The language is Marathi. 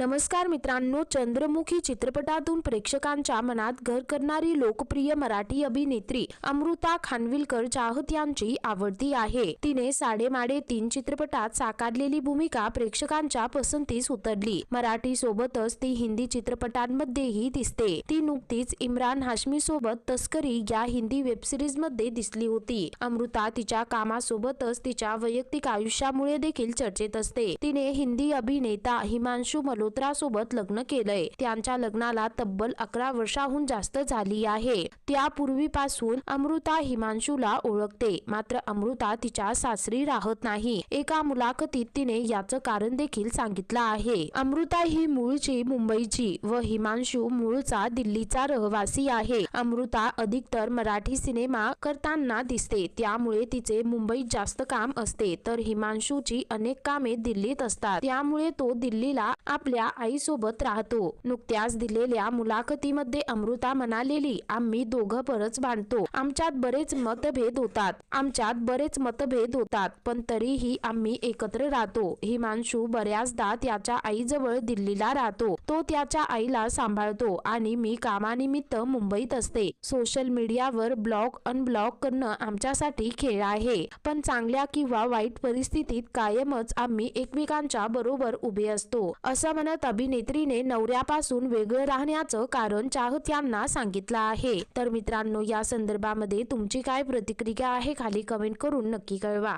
नमस्कार मित्रांनो चंद्रमुखी चित्रपटातून प्रेक्षकांच्या मनात घर करणारी लोकप्रिय मराठी अभिनेत्री अमृता खानविलकर चाहत्यांची आवडती आहे. तिने साडेमाडे तीन चित्रपटात साकारलेली भूमिका प्रेक्षकांच्या पसंतीस उतरली. मराठी सोबतच ती हिंदी चित्रपटांमध्येही दिसते. ती नुकतीच इम्रान हाशमी सोबत तस्करी या हिंदी वेबसिरीजमध्ये दिसली होती. अमृता तिच्या कामासोबतच तिच्या वैयक्तिक आयुष्यामुळे देखील चर्चेत असते. तिने हिंदी अभिनेता हिमांशु मलो मल्होत्रासोबत लग्न केलंय. त्यांच्या लग्नाला तब्बल अकरा वर्षाहून जास्त झाली आहे. त्यापूर्वीपासून अमृता हिमांशूला ओळखते. मात्र अमृता तिच्या सासरी राहत नाही. एका मुलाखतीत तिने याचं कारण देखील सांगितलं आहे. अमृता ही मूळची मुंबईची व हिमांशू मूळचा दिल्लीचा रहिवासी आहे. अमृता अधिकतर मराठी सिनेमा करताना दिसते. त्यामुळे तिचे मुंबईत जास्त काम असते. तर हिमांशूची अनेक कामे दिल्लीत असतात. त्यामुळे तो दिल्लीला आपल्या आईसोबत राहतो. नुकत्याच दिलेल्या मुलाखतीमध्ये अमृता म्हणालेली आम्ही दोघं परच बांधतो आमच्यात बरेच मतभेद होतात. आमच्यात बरेच मतभेद होतात. पण तरीही आम्ही एकत्र राहतो. हिमांशू बऱ्याचदा त्याच्या आईजवळ दिल्लीला राहतो. तो त्याच्या आईला सांभाळतो आणि मी कामानिमित्त मुंबईत असते. सोशल मीडियावर ब्लॉग अनब्लॉक करणं आमच्यासाठी खेळ आहे. पण चांगल्या किंवा वाईट परिस्थितीत कायमच आम्ही एकमेकांच्या बरोबर उभे असतो. असं म्हणत अभिनेत्रीने नवऱ्यापासून वेगळं राहण्याचं कारण चाहत्यांना सांगितलं आहे. तर मित्रांनो या संदर्भामध्ये तुमची काय प्रतिक्रिया आहे खाली कमेंट करून नक्की कळवा.